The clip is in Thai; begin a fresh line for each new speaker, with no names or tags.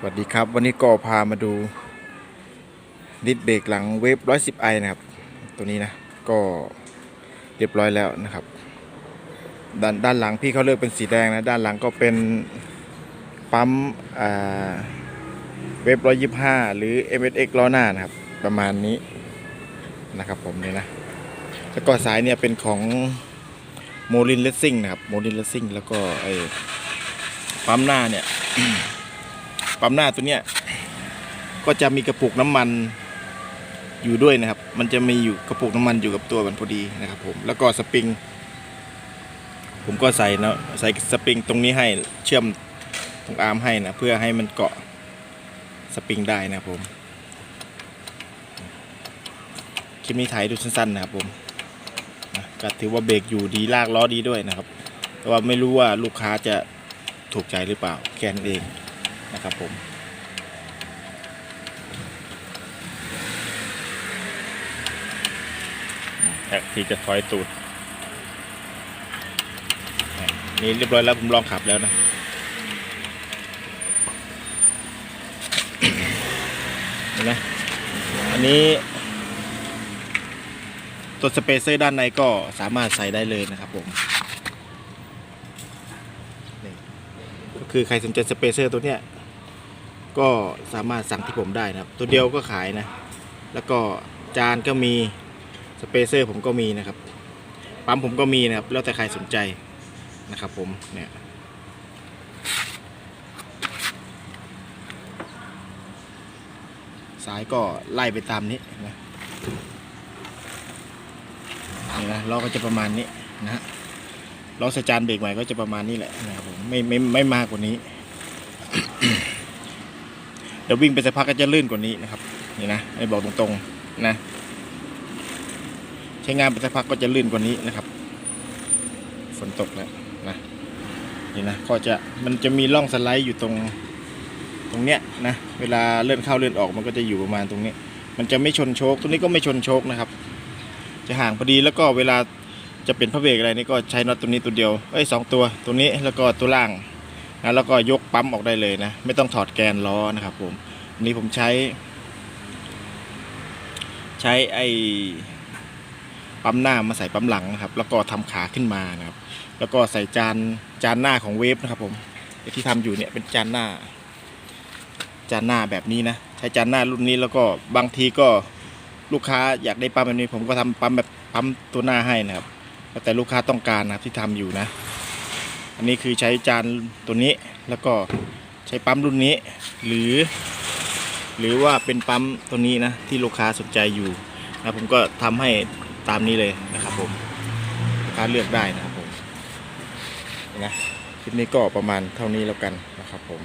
สวัสดีครับ วันนี้ก็พามาดูดิสเบรกหลังเวฟ 110 i นะครับ ตัวนี้นะก็เรียบร้อยแล้วนะครับ ด้านด้านหลังพี่เขาเลือกเป็นสีแดงนะด้านหลังก็เป็นปั๊มอ่าเวฟ 125 หรือ MSX ล้อหน้านะครับ ประมาณนี้นะครับผมเนี่ยนะแล้วก็สายเนี่ยเป็นของโมลินเลสซิ่งนะครับโมลินเลสซิ่งแล้วก็ไอ้ปั๊มหน้าเนี่ย ปั๊มหน้าตัวเนี้ยก็จะมีกระปุกน้ำมันอยู่ด้วยนะครับ มันจะมีอยู่กระปุกน้ำมันอยู่กับตัวมันพอดีนะครับผมแล้วก็สปริง ผมก็ใส่นะใส่สปริงตรงนี้ให้เชื่อมตรงอาร์มให้นะเพื่อให้มันเกาะสปริงได้นะครับผมคลิปนี้ถ่ายดูสั้นๆนะครับผมก็ถือว่าเบรกอยู่ดีลากล้อดีด้วยนะครับ แต่ว่าไม่รู้ว่าลูกค้าจะถูกใจหรือเปล่าแค่นั้นเอง นะครับผมแท็กที่จะถอยตูดนี่เรียบร้อยแล้วผมลองขับแล้วนะเห็นไหมอันนี้ตัวสเปเซอร์ด้านในก็สามารถใส่ได้เลยนะครับผมก็คือใครสนใจสเปเซอร์ตัวเนี้ย ก็สามารถสั่งที่ผมได้นะครับ ตัวเดียวก็ขายนะ แล้วก็จานก็มีสเปเซอร์ผมก็มีนะครับ ปั๊มผมก็มีนะครับ แล้วแต่ใครสนใจนะครับผมเนี่ยสายก็ไล่ไปตามนี้นะนี่นะล้อก็จะประมาณนี้นะฮะล้อสจานเบรกใหม่ก็จะประมาณนี้แหละนะครับผมไม่ไม่ไม่มากกว่านี้ เดี๋ยววิ่งไปสักพักก็จะลื่นกว่านี้นะครับ นี่นะไม่บอกตรงๆนะ ใช้งานไปสักพักก็จะลื่นกว่านี้นะครับ ฝนตกแล้วนะนี่นะก็จะมันจะมีร่องสไลด์อยู่ตรงตรงเนี้ยนะเวลาเลื่อนเข้าเลื่อนออกมันก็จะอยู่ประมาณตรงนี้ มันจะไม่ชนโชคตรงนี้ก็ไม่ชนโชคนะครับ จะห่างพอดีแล้วก็เวลาจะเป็นพระเบรกอะไรนี่ก็ใช้น็อตตัวนี้ตัวเดียวเอ้ยสองตัวตัวนี้แล้วก็ตัวล่างนะแล้วก็ยกปั๊มออกได้เลยนะ ไม่ต้องถอดแกนล้อนะครับผม นี้ผมใช้ ใช้ไอ้ปั๊มหน้ามาใส่ปั๊มหลังนะครับ แล้วก็ทำขาขึ้นมานะครับ แล้วก็ใส่จานจานหน้าของเวฟนะครับ ผมที่ทำอยู่เนี่ยเป็นจานหน้า จานหน้าแบบนี้นะใช้จานหน้ารุ่นนี้แล้วก็บางทีก็ลูกค้าอยากได้ปั๊มแบบนี้ ผมก็ทำปั๊มแบบปั๊มตัวหน้าให้นะครับแล้วแต่ลูกค้าต้องการนะครับที่ทำอยู่นะ อันนี้คือใช้จานตัวนี้แล้วก็ใช้ปั๊มรุ่นนี้ หรือ หรือว่าเป็นปั๊มตัวนี้นะที่ลูกค้าสนใจอยู่นะผมก็ทำให้ตามนี้เลยนะครับผมลูกค้าเลือกได้นะครับผมนะคลิปนี้ก็ประมาณเท่านี้แล้วกันนะครับผม